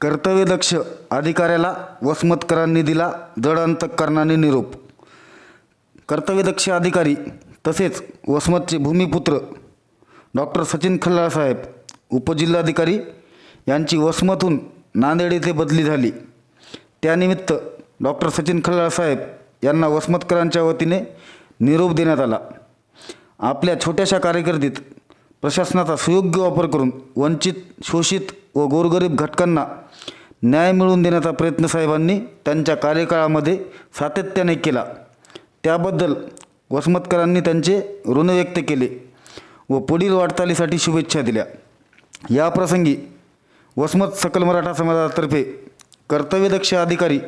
कर्तव्यदक्ष अधिकाऱ्याला वसमतकरांनी दिला जडअंतकरणाने निरोप. कर्तव्यदक्ष अधिकारी तसेच वसमतचे भूमिपुत्र डॉक्टर सचिन खल्लाळसाहेब उपजिल्हाधिकारी यांची वसमतहून नांदेड येथे बदली झाली. त्यानिमित्त डॉक्टर सचिन खल्लाळसाहेब यांना वसमतकरांच्या वतीने निरोप देण्यात आला. आपल्या छोट्याशा कार्यकर्दीत प्रशासनाचा सुयोग्य वापर करून वंचित शोषित व गोरगरीब घटकांना न्याय मिळवून देण्याचा प्रयत्न साहेबांनी त्यांच्या कार्यकाळामध्ये सातत्याने केला. त्याबद्दल वसमतकरांनी त्यांचे ऋण व्यक्त केले व पुढील वाटचालीसाठी शुभेच्छा दिल्या. याप्रसंगी वसमत सकल मराठा समाजातर्फे कर्तव्यदक्ष अधिकारी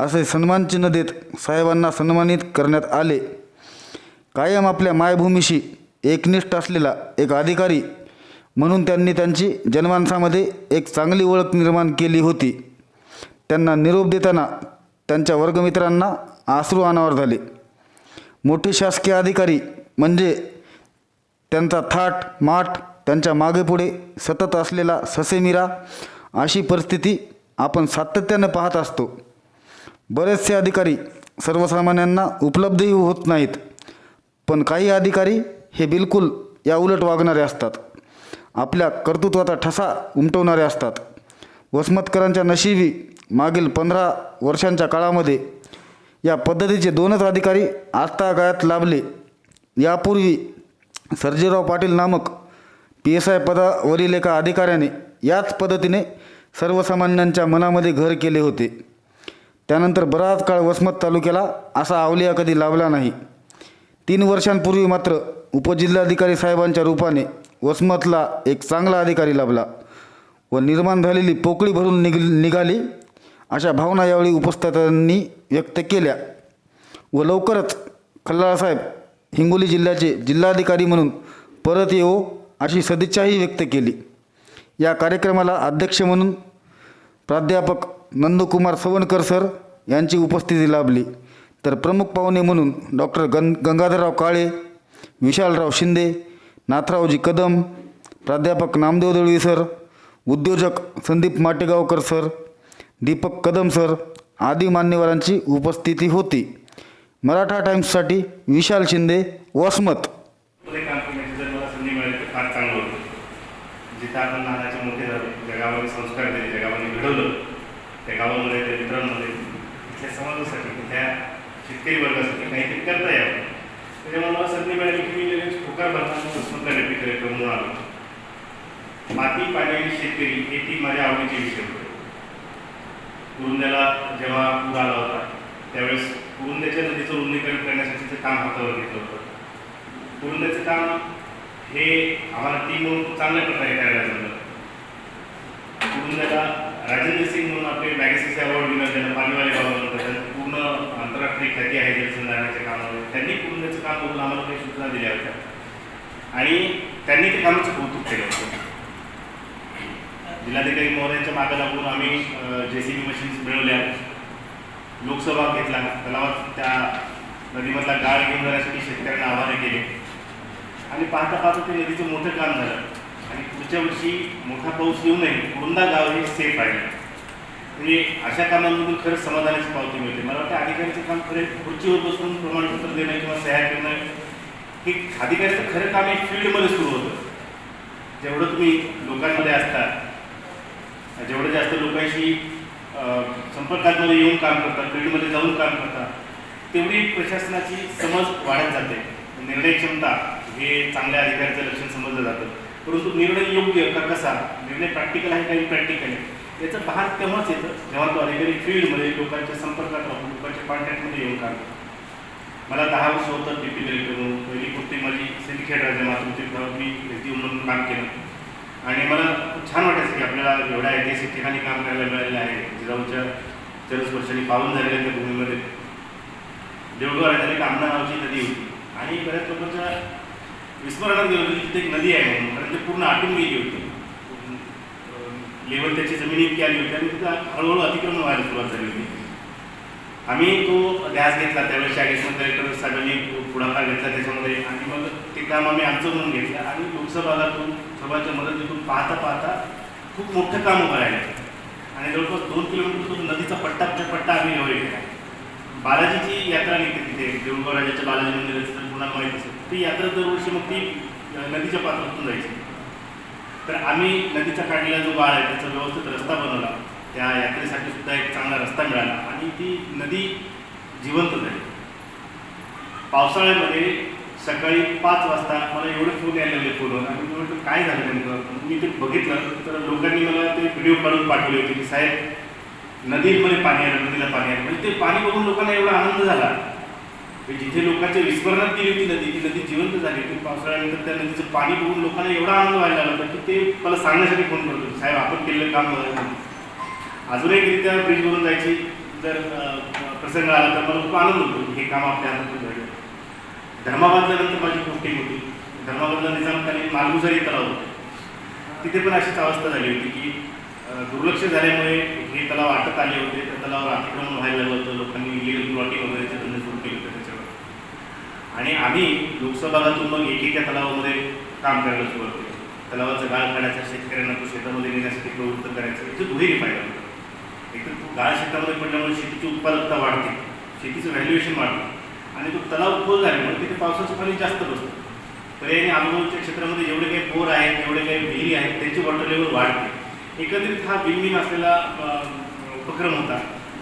असे सन्मानचिन्ह देत साहेबांना सन्मानित करण्यात आले. कायम आपल्या मायभूमीशी एकनिष्ठ असलेला एक अधिकारी म्हणून त्यांनी त्यांची जनमानसामध्ये एक चांगली ओळख निर्माण केली होती. त्यांना निरोप देताना त्यांच्या वर्गमित्रांना आसरू अनावर झाले. मोठे शासकीय अधिकारी म्हणजे त्यांचा थाट माठ त्यांच्या मागेपुढे सतत असलेला ससेमिरा अशी परिस्थिती आपण सातत्यानं पाहत असतो. बरेचसे अधिकारी सर्वसामान्यांना उपलब्धही होत नाहीत. पण काही अधिकारी हे बिलकुल या उलट वागणारे असतात. आपल्या कर्तृत्वाचा ठसा उमटवणारे असतात. वसमतकरांच्या नशिबी मागील पंधरा वर्षांच्या काळामध्ये या पद्धतीचे दोनच अधिकारी आजतागायत लाभले. यापूर्वी सर्जेराव पाटील नामक पी एस आय पदावरील एका अधिकाऱ्याने याच पद्धतीने सर्वसामान्यांच्या मनामध्ये घर केले होते. त्यानंतर बराच काळ वसमत तालुक्याला असा अवलिया कधी लाभला नाही. तीन वर्षांपूर्वी मात्र उपजिल्हाधिकारी साहेबांच्या रूपाने वसमतला एक चांगला अधिकारी लाभला व निर्माण झालेली पोकळी भरून निघ निघाली. अशा भावना यावेळी उपस्थितांनी व्यक्त केल्या. व लवकरच खल्लाळसाहेब हिंगोली जिल्ह्याचे जिल्हाधिकारी म्हणून परत येऊ अशी सदिच्छाही व्यक्त केली. या कार्यक्रमाला अध्यक्ष म्हणून प्राध्यापक नंदकुमार सवणकर सर यांची उपस्थिती लाभली. तर प्रमुख पाहुणे म्हणून डॉक्टर गं गंगाधरराव काळे विशालराव शिंदे नाथरावजी कदम प्राध्यापक नामदेव दळवी सर उद्योजक संदीप माटेगावकर सर दीपक कदम सर आदी मान्यवरांची उपस्थिती होती. मराठा टाइम्ससाठी विशाल शिंदे वसमत. जिथं आपण लहानाचे मोठे झालो जगामध्ये संस्कार दिले जगामध्ये घडवलं त्या गावामध्ये त्या मित्रांमध्ये इथल्या समाजासाठी त्या शेतकरी वर्गासाठी काहीतरी करता यावं. त्याच्यामुळे मला संधी मिळाली की मी लगेच ठोकार भरताना वसंत रेपी म्हणून आलो माती पाण्याची शेतकरी हे ती माझ्या आवडीचे विषय होते कुरुंद्याला जेव्हा पूर आला होता त्यावेळेस कुरुंद्याच्या नदीचं रुंदीकरण करण्यासाठीचं काम हातावर घेतलं होतं कुरुंद्याचं काम हे आम्हाला ती म्हणून चांगल्या प्रकारे करायला जमलं कुरुंद्याला राजेंद्र सिंग म्हणून आपले मॅगसिस अवॉर्ड विनर ज्यांना पाणीवाले बाबा आंतरराष्ट्रीय ख्याती आहे जलसंधारणाच्या कामामध्ये त्यांनी कुरुंद्याचं काम बघून आम्हाला काही सूचना दिल्या होत्या. आणि त्यांनी ते कामाचं कौतुक केलं होतं. जिल्हाधिकारी महोदयांच्या मागे लागून आम्ही जे सी बी मशीन्स मिळवल्या. लोकसभा घेतला. तलावात त्या नदीमधला गाळ घेऊन जाण्यासाठी शेतकऱ्यांना आव्हाने केले. आणि पाहता पाहता ते नदीचं मोठं काम झालं. आणि पुढच्या वर्षी मोठा पाऊस येऊ नये कुरुंदा गाव हे सेफ राहिलं. म्हणजे अशा कामांमधून खरंच समाधानाची पावती मिळते. मला वाटतं अधिकाऱ्याचं काम खरे खुर्चीवर बसून प्रमाणपत्र देणं किंवा सह्या करणं हे अधिकाऱ्याचं खरं काम एक फील्डमध्ये सुरू होतं. जेवढं तुम्ही लोकांमध्ये असता जेवढं जास्त लोकांशी अ, संपर्कामध्ये येऊन काम करतात फील्डमध्ये जाऊन काम करतात तेवढी प्रशासनाची समज वाढत जाते. निर्णय क्षमता हे चांगल्या अधिकाऱ्याचं लक्षण समजलं जातं. परंतु निर्णय योग्य का कसा? निर्णय प्रॅक्टिकल आहे काही प्रॅक्टिकल आहे? याचं भान तेव्हाच येतं जेव्हा तो अधिकारी फील्डमध्ये लोकांच्या संपर्कात राहतो लोकांच्या कॉन्टॅक्टमध्ये येऊन काम करतो मला दहा वर्ष होतं डी पी म्हणून पहिली कुर्ती माझी सिंदखेड राजा मातृत्व तिथं मी व्यक्ती म्हणून काम केलं. आणि मला खूप छान वाटायचं की आपल्याला एवढ्या ऐतिहासिक ठिकाणी काम करायला मिळालेलं आहे. जिजाऊच्या चरस्पर्शाने पावन झालेल्या त्या भूमीमध्ये. देवगाव राजाने एक नावाची नदी होती. आणि बऱ्याच लोकांच्या विस्मरणात गेलो की तिथे एक नदी आहे म्हणून कारण ते पूर्ण आटून गेली होती. लेवल त्याची जमीन इतकी आली होती आणि तिथं हळूहळू अतिक्रमण व्हायला सुरुवात झाली होती. आम्ही तो ध्यास घेतला त्यावेळेस शाळेत कलेक्टर साहेबांनी पुढाकार घेतला. त्याच्यामध्ये आणि मग ते काम आम्ही आमचं म्हणून घेतलं आणि लोकसभागातून सभाच्या मदतीतून पाहता पाहता खूप मोठं काम उभं राहिलं. आणि जवळपास दोन किलोमीटर तो नदीचा पट्टा पट्टा आम्ही लेवल केला बालाजीची यात्रा निघते तिथे देऊळगाव राजाच्या बालाजी मंदिराचं तर पुन्हा माहीत असेल. ती यात्रा दरवर्षी मग ती नदीच्या पात्रातून जायची. तर आम्ही नदीच्या काठीला जो गाळ आहे त्याचा व्यवस्थित रस्ता बनवला. त्या यात्रेसाठी सुद्धा एक चांगला रस्ता मिळाला आणि ती नदी जिवंत झाली. पावसाळ्यामध्ये सकाळी पाच वाजता मला एवढे फोन यायला लागले फोनवर आणि मी म्हटलं काय झालं नेमकं? मी ते बघितलं तर लोकांनी मला ते व्हिडिओ काढून पाठवले होते की साहेब नदीमध्ये पाणी आलं नदीला पाणी आलं म्हणजे ते पाणी बघून लोकांना एवढा आनंद झाला. म्हणजे जिथे लोकांच्या विस्मरणात गेली होती नदी ती नदी जिवंत झाली होती. पावसाळ्यानंतर त्या नदीचं पाणी बघून लोकांना एवढा आनंद व्हायला लागला होता की ते मला सांगण्यासाठी फोन करतो साहेब आपण केलेलं काम अजून एक रित्या ब्रिजवरून जायची जर प्रसंग आला तर मला खूप आनंद होतो हे काम आपल्या हातातून झालं धर्माबादला नंतर माझी पोस्टिंग होती. धर्माबादला निजामकालीन मालगुजारी तलाव होते. तिथे पण अशीच अवस्था झाली होती की दुर्लक्ष झाल्यामुळे हे तलाव आटत आले होते. त्या तलावावर अतिक्रमण व्हायला लागलं होतं. लोकांनी इलिगल प्लॉटिंग वगैरेचे धंदे सुरू केले होते त्याच्यावर आणि आम्ही लोकसहभागातून मग एकेका तलावामध्ये काम करायला सुरुवात केली. तलावाचं गाळ काढायचा शेतकऱ्यांना तो शेतामध्ये नेण्यासाठी प्रवृत्त करायचं याचे दुहेरी फायदा होतो. एक तर तो गाळ शेतामध्ये पडल्यामुळे शेतीची उत्पादकता वाढते शेतीचं व्हॅल्युएशन वाढतं. आणि तो तलाव खोल झाल्यामुळे तिथे पावसाचं पाणी जास्त बसतं. पर्यायी आजूबाजूच्या क्षेत्रामध्ये जेवढे काही बोर आहेत जेवढे काही विहिरी आहेत त्यांची वॉटर लेवल वाढते. एकत्रित हा विन असलेला उपक्रम होता.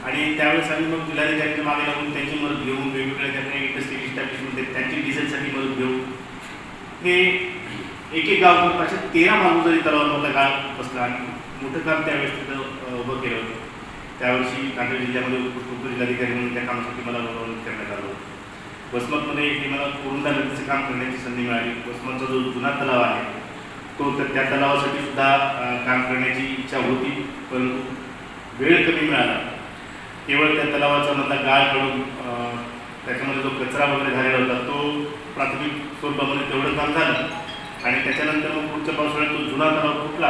आणि त्यावेळेस आम्ही मग जिल्हाधिकाऱ्यांच्या मागे लागून त्यांची मदत घेऊन वेगवेगळ्या त्या इंडस्ट्री इस्टॅब्लिशमेंट त्यांची डिझेलसाठी मदत घेऊन हे एक एक गाव पाचशे तेरा तेरा जरी तलावांमधला गाळ बसला आणि मोठं काम त्यावेळेस तिथं उभं केलं होतं. त्यावर्षी नांदेड जिल्ह्यामध्ये उत्कृष्ट जिल्हाधिकारी म्हणून त्या कामासाठी मला गौरवण्यात करण्यात आलं होतं. वसमतमध्ये हे मला कोरुंदा नदीचं काम करण्याची संधी मिळाली. वसमतचा जो जुना तलाव आहे तो तर त्या तलावासाठी सुद्धा काम करण्याची इच्छा होती परंतु वेळ कमी मिळाला. केवळ त्या तलावाचा मधला गाळ काढून त्याच्यामध्ये जो कचरा वगैरे झालेला होता तो प्राथमिक स्वरूपामध्ये तेवढं काम झालं. आणि त्याच्यानंतर मग पुढच्या पावसाळ्यात तो जुना तलाव फुटला.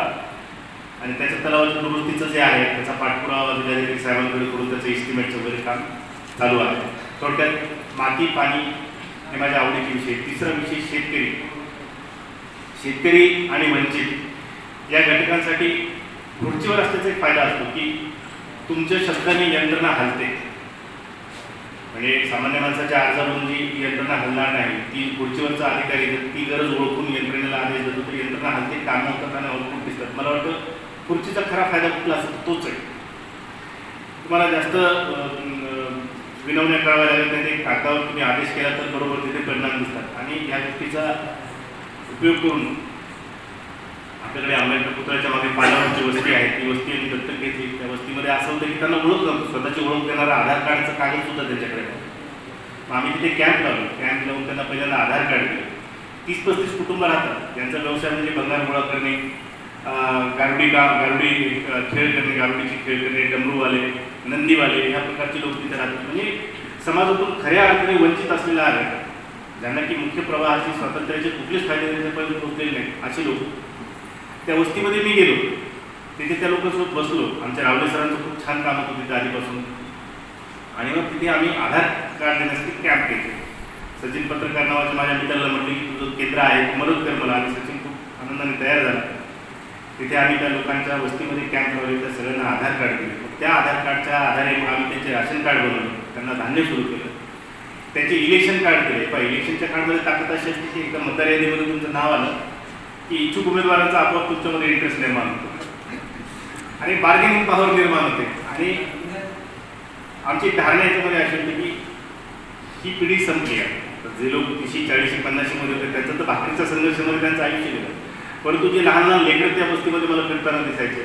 आणि त्याच्या तलावाच्या दुरुस्तीचं जे आहे त्याचा पाठपुरावा अधिकारी साहेबांकडे करून त्याचं इस्टिमेटचं वगैरे काम चालू आहे. थोडक्यात माती पाणी हे माझ्या आवडीचे विषय तिसरा विषय शेतकरी. शेतकरी आणि वंचित. या घटकांसाठी खुर्चीवर असल्याचा एक फायदा असतो की तुमच्या शब्दाने यंत्रणा हलते. म्हणजे सामान्य माणसाच्या आजारून जी यंत्रणा हलणार नाही ती खुर्चीवरचा अधिकारी जर ती गरज ओळखून यंत्रणेला आदेश देतो तर यंत्रणा हलते कामं होतात आणि दिसतात. मला वाटतं खुर्चीचा खरा फायदा कुठला असतो तोच आहे. तुम्हाला जास्त विनवण्या कराव्या लागत नाही ते कागदावर तुम्ही आदेश केला तर बरोबर तिथे परिणाम दिसतात. आणि ह्या गोष्टीचा उपयोग करून आपल्याकडे आंबेडकर पुतळ्याच्या मागे पांडवांची वस्ती आहे. ती वस्ती आम्ही दत्तक घेतली. त्या वस्तीमध्ये असं होतं की त्यांना ओळख नव्हतं स्वतःची ओळख देणारा आधार कार्डचं कागद सुद्धा त्यांच्याकडे नव्हतं. मग आम्ही तिथे कॅम्प लावलो. कॅम्प लावून त्यांना पहिल्यांदा आधार कार्ड दिलं. तीस पस्तीस कुटुंब राहतात. त्यांचा व्यवसाय म्हणजे बंगार गोळा करणे गारुडी का गारुडी खेळ करणे गारुडीचे खेळ करणे डमरूवाले नंदीवाले ह्या प्रकारचे लोक तिथे राहतात. म्हणजे समाजातून खऱ्या अर्थाने वंचित असलेला आहे. ज्यांना की मुख्य प्रवाहाची स्वातंत्र्याचे कुठलेच फायदे त्यांच्यापर्यंत पोहोचलेले नाही असे लोक त्या वस्तीमध्ये मी गेलो. तिथे त्या लोकांसोबत बसलो. आमच्या रावले सरांचं खूप छान काम होतं तिथे आधीपासून. आणि मग तिथे आम्ही आधार कार्ड देण्यासाठी कॅम्प घेतले सचिन पत्रकार नावाच्या माझ्या मित्राला म्हटलं की तुझं केंद्र आहे मदत कर मला. आणि सचिन खूप आनंदाने तयार झाला. तिथे आम्ही त्या लोकांच्या वस्तीमध्ये कॅम्प लावले त्या सगळ्यांना आधार कार्ड दिले. त्या आधार कार्डच्या आधारे मग आम्ही त्यांचे राशन कार्ड बनवले. त्यांना धान्य सुरू केलं. त्यांचे इलेक्शन कार्ड केले पण इलेक्शनच्या कार्डमध्ये ताकद अशी असते की एकदा मतदार यादीमध्ये तुमचं नाव आलं. की इच्छुक उमेदवारांचा आपोआप तुमच्यामध्ये इंटरेस्ट निर्माण होतो. आणि बार्गेनिंग पॉवर निर्माण होते. आणि आमची धारणा याच्यामध्ये अशी होती की ही पिढी संपली आहे. तर जे लोक तीसशे चाळीसशे पन्नासशेमध्ये होते त्यांचं तर भाकरीच्या संघर्षामध्ये त्यांचं आयुष्य गेलं. परंतु जे लहान लहान लेकर त्या वस्तीमध्ये मला फिरताना दिसायचे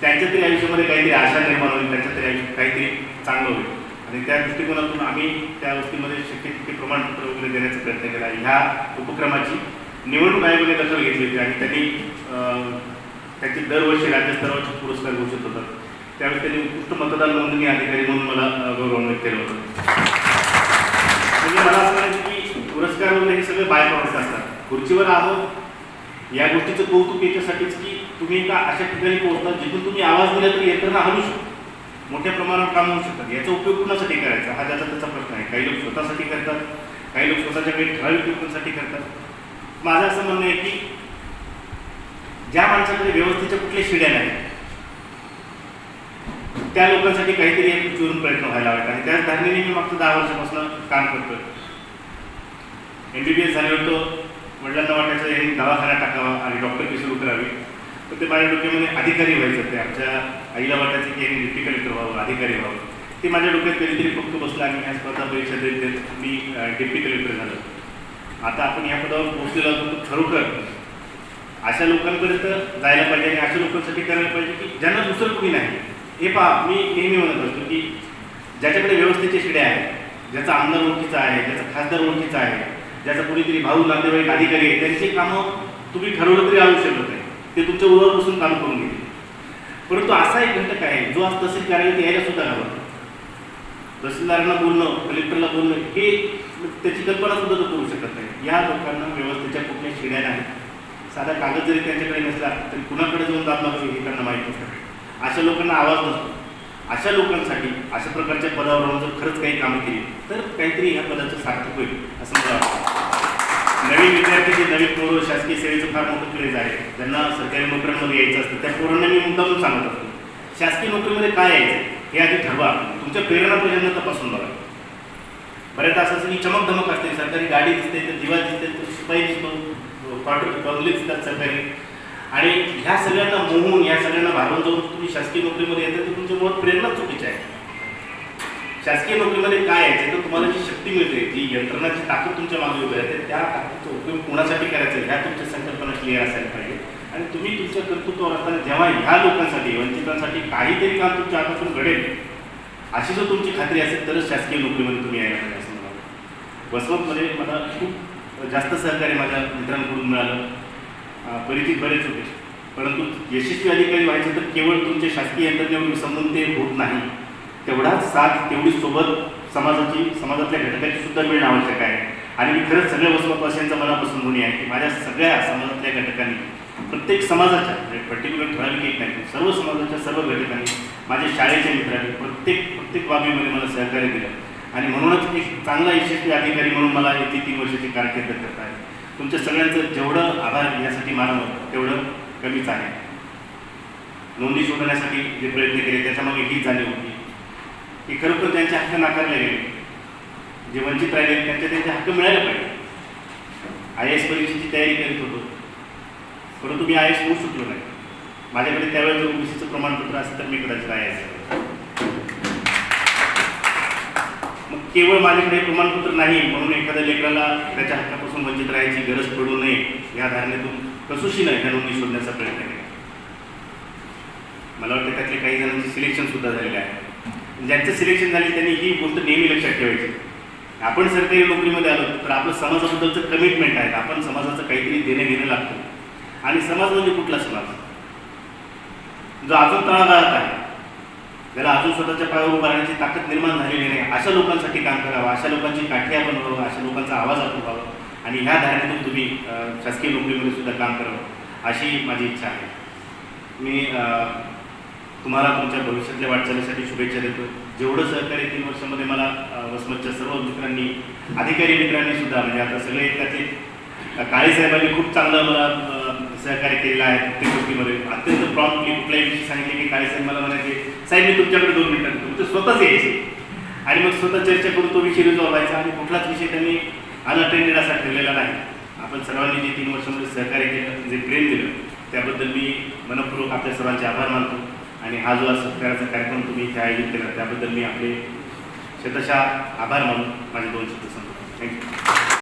त्यांच्या तरी आयुष्यामध्ये काहीतरी आशा निर्माण होईल त्यांच्या तरी आयुष्य काहीतरी चांगलं होईल. आणि त्या दृष्टिकोनातून आम्ही त्या वस्तीमध्ये शक्य तितके प्रमाणपत्र वगैरे देण्याचा प्रयत्न केला. ह्या उपक्रमाची निवडणूक आयोगाने दखल घेतली होती आणि त्यांनी अं, त्यांचे दरवर्षी राज्यस्तरावरचे पुरस्कार घोषित होतात. त्यावेळी त्यांनी उत्कृष्ट मतदान नोंदणी अधिकारी म्हणून मला गौरवान्वित केलं होतं. म्हणजे मला असं म्हणायचं की पुरस्कार वगैरे हे सगळे बाय प्रॉडक्ट असतात. खुर्चीवर आहोत. या गोष्टीचं कौतुक याच्यासाठीच की तुम्ही एका अशा ठिकाणी पोहोचता जिथून तुम्ही आवाज दिला तरी यंत्रणा हलू शकतो. मोठ्या प्रमाणावर काम होऊ शकतात. याचा उपयोग कुणासाठी करायचा? हा ज्याचा त्याचा प्रश्न आहे. काही लोक स्वतःसाठी करतात. काही लोक स्वतःच्या काही ठराविक लोकांसाठी करतात. माझं असं म्हणणं आहे की ज्या माणसाकडे व्यवस्थेच्या कुठल्या शिड्या नाही त्या लोकांसाठी काहीतरी एक चोरून प्रयत्न व्हायला हवा आणि त्याच धारणेने मी मागचं दहा वर्षापासून काम करतोय. एम बी बी एस झाल्यावर तो वडिलांना वाटायचं यांनी दवाखाना टाकावा आणि डॉक्टर कशी सुरू करावी. तर ते माझ्या डोक्यामध्ये अधिकारी व्हायचं ते. आमच्या आईला वाटायचं की यांनी डिप्टी कलेक्टर व्हावं अधिकारी व्हावं. ते माझ्या डोक्यात कधीतरी फक्त बसलं आणि ह्या स्पर्धा परीक्षा देत देत मी डिप्टी कलेक्टर झालो. आता आपण या पदावर पोहोचलेलो आहोत खरोखर. अशा लोकांपर्यंत जायला पाहिजे आणि अशा लोकांसाठी करायला पाहिजे की ज्यांना दुसरं कुणी नाही. हे पहा मी नेहमी म्हणत असतो की ज्याच्याकडे व्यवस्थेचे शिडे आहेत ज्याचा आमदार ओळखीचा आहे ज्याचा खासदार ओळखीचा आहे ज्याचा कुणीतरी भाऊ नातेवाईक अधिकारी आहे त्यांची कामं तुम्ही ठरवलं तरी आणू शकत नाही. ते तुमच्या उरावर बसून काम करून घेतील. परंतु असा एक घटक आहे जो आज तहसील कार्यालयात यायला सुद्धा हवा. तहसीलदारांना बोलणं कलेक्टरला बोलणं हे त्याची कल्पना सुद्धा तो करू शकत नाही. या लोकांना व्यवस्थेच्या कुठल्या शिड्या नाहीत. साधा कागद जरी त्यांच्याकडे नसला तरी कुणाकडे जाऊन दाब मागावी हे त्यांना माहीत नसतं. अशा लोकांना आवाज नसतो. अशा लोकांसाठी अशा प्रकारच्या पदावरून जर खरंच काही कामं केली तर काहीतरी ह्या पदाचं सार्थक होईल असं मला वाटतं. नवीन विद्यार्थी जे नवीन पोरं शासकीय सेवेचं फार मोठं क्रेज आहे ज्यांना सरकारी नोकऱ्यांमध्ये यायचं असतं त्या पोरांना मी मुद्दामून सांगत असतो. शासकीय नोकरीमध्ये काय यायचं हे आधी ठरवा. तुमच्या प्रेरणा पहिल्यांदा तपासून बघा. बऱ्याचदा असं असं की चमक धमक असते सरकारी गाडी दिसते तर दिवा दिसते तर शिपाई दिसतो बंगले दिसतात सरकारी. आणि ह्या सगळ्यांना मोहून या सगळ्यांना भारून जाऊन तुम्ही शासकीय नोकरीमध्ये येतात तर तुमच्या मुळात प्रेरणा चुकीची आहे. शासकीय नोकरीमध्ये काय आहे? तर तुम्हाला जी शक्ती मिळते जी यंत्रणाची ताकद तुमच्या मागे उभी राहते त्या ताकदीचा उपयोग कोणासाठी करायचा ह्या तुमच्या संकल्पना क्लिअर असायला पाहिजे आणि तुम्ही तुमच्या कर्तृत्वावर असताना जेव्हा ह्या लोकांसाठी वंचितांसाठी काहीतरी काम तुमच्या हातातून घडेल अशी जर तुमची खात्री असेल तरच शासकीय नोकरीमध्ये तुम्ही यायला पाहिजे. वसवतमध्ये मला खूप जास्त सहकार्य माझ्या मित्रांकडून मिळालं. परिचित बरेच होते. परंतु यशस्वी अधिकारी व्हायचं तर केवळ तुमच्या शासकीय यंत्रणेवर संबंध ते होत नाही. तेवढाच साथ तेवढी सोबत समाजाची समाजातल्या घटकाची सुद्धा मिळणं आवश्यक आहे. आणि मी खरंच सगळ्या वसमतवासियांचा मनापासून ऋणी आहे. की माझ्या सगळ्या समाजातल्या घटकांनी प्रत्येक समाजाच्या म्हणजे पर्टिक्युलर ठराविक एक नाही सर्व समाजाच्या सर्व घटकांनी माझ्या शाळेच्या मित्रांनी प्रत्येक प्रत्येक बाबीमध्ये मला सहकार्य दिलं. आणि म्हणूनच एक चांगला यशस्वी अधिकारी म्हणून मला येते तीन वर्षाची कारकीर्द करता आहे तुमच्या सगळ्यांचं जेवढं आभार यासाठी मानव तेवढं कमीच आहे. नोंदी शोधण्यासाठी जे प्रयत्न केले त्याच्यामागे ही जाणीव होती. की खरोखर त्यांचे हक्क नाकारले गेले. जे वंचित राहिले त्यांचे त्यांचे हक्क मिळायला पाहिजे. आय एस परीक्षेची तयारी करीत होतो. परंतु मी आय एस होऊ शकलो नाही. माझ्याकडे त्यावेळेस जर ओबीसीचं प्रमाणपत्र असेल तर मी कदाचित आय एस केवळ माझ्याकडे प्रमाणपत्र नाही म्हणून एखाद्या लेकराला त्याच्या हक्कापासून वंचित राहायची गरज पडू नये या धारणेतून कसोशीनं ह्या नोंदणी शोधण्याचा प्रयत्न केला. मला वाटतं त्यातले काही जणांचे सिलेक्शन सुद्धा झालेलं आहे. ज्यांचं सिलेक्शन झाले त्यांनी ही गोष्ट नेहमी लक्षात ठेवायची. आपण सरकारी नोकरीमध्ये आलो तर आपलं समाजाबद्दलचं कमिटमेंट आहे आपण समाजाचं काहीतरी देणं घेणं लागतो. आणि समाज म्हणजे कुठला समाज? जो अजून तळागाळात आहे. ज्याला अजून स्वतःच्या पायावर उभं राहण्याची ताकद निर्माण झालेली नाही अशा लोकांसाठी काम करावं अशा लोकांची काठी आपण बनवावं अशा लोकांचा आवाज आपण व्हावं आणि ह्या धारणेतून तुम्ही शासकीय नोकरीमध्ये सुद्धा काम करावं अशी माझी इच्छा आहे. मी तुम्हाला तुमच्या भविष्यातल्या वाटचालीसाठी शुभेच्छा देतो. जेवढं सहकार्य तीन वर्षामध्ये मला वसमतच्या सर्व मित्रांनी अधिकारी मित्रांनी सुद्धा म्हणजे आता सगळे त्याचे काळे साहेबांनी खूप चांगलं मला सहकार्य केलेलं आहे प्रत्येक गोष्टीमध्ये. अत्यंत प्रॉम्प्टली कुठल्याही विषयी सांगितले की काय साहेब मला म्हणायचे साहेब मी तुमच्याकडे दोन मिनिटात तुमचं म्हणजे स्वतःच यायचे. आणि मग स्वतः चर्चा करून तो विषय रिझॉल्व व्हायचा आणि कुठलाच विषय त्यांनी अनअटेंडेड असा ठेवलेला नाही. आपण सर्वांनी जे तीन वर्षामध्ये सहकार्य केलं जे प्रेम दिलं त्याबद्दल मी मनपूर्वक आपल्या सर्वांचे आभार मानतो. आणि हा जो सत्काराचा कार्यक्रम तुम्ही इथे आयोजित केला त्याबद्दल मी आपले शतशा आभार मानून माझे दोन शब्द सांगतो थँक्यू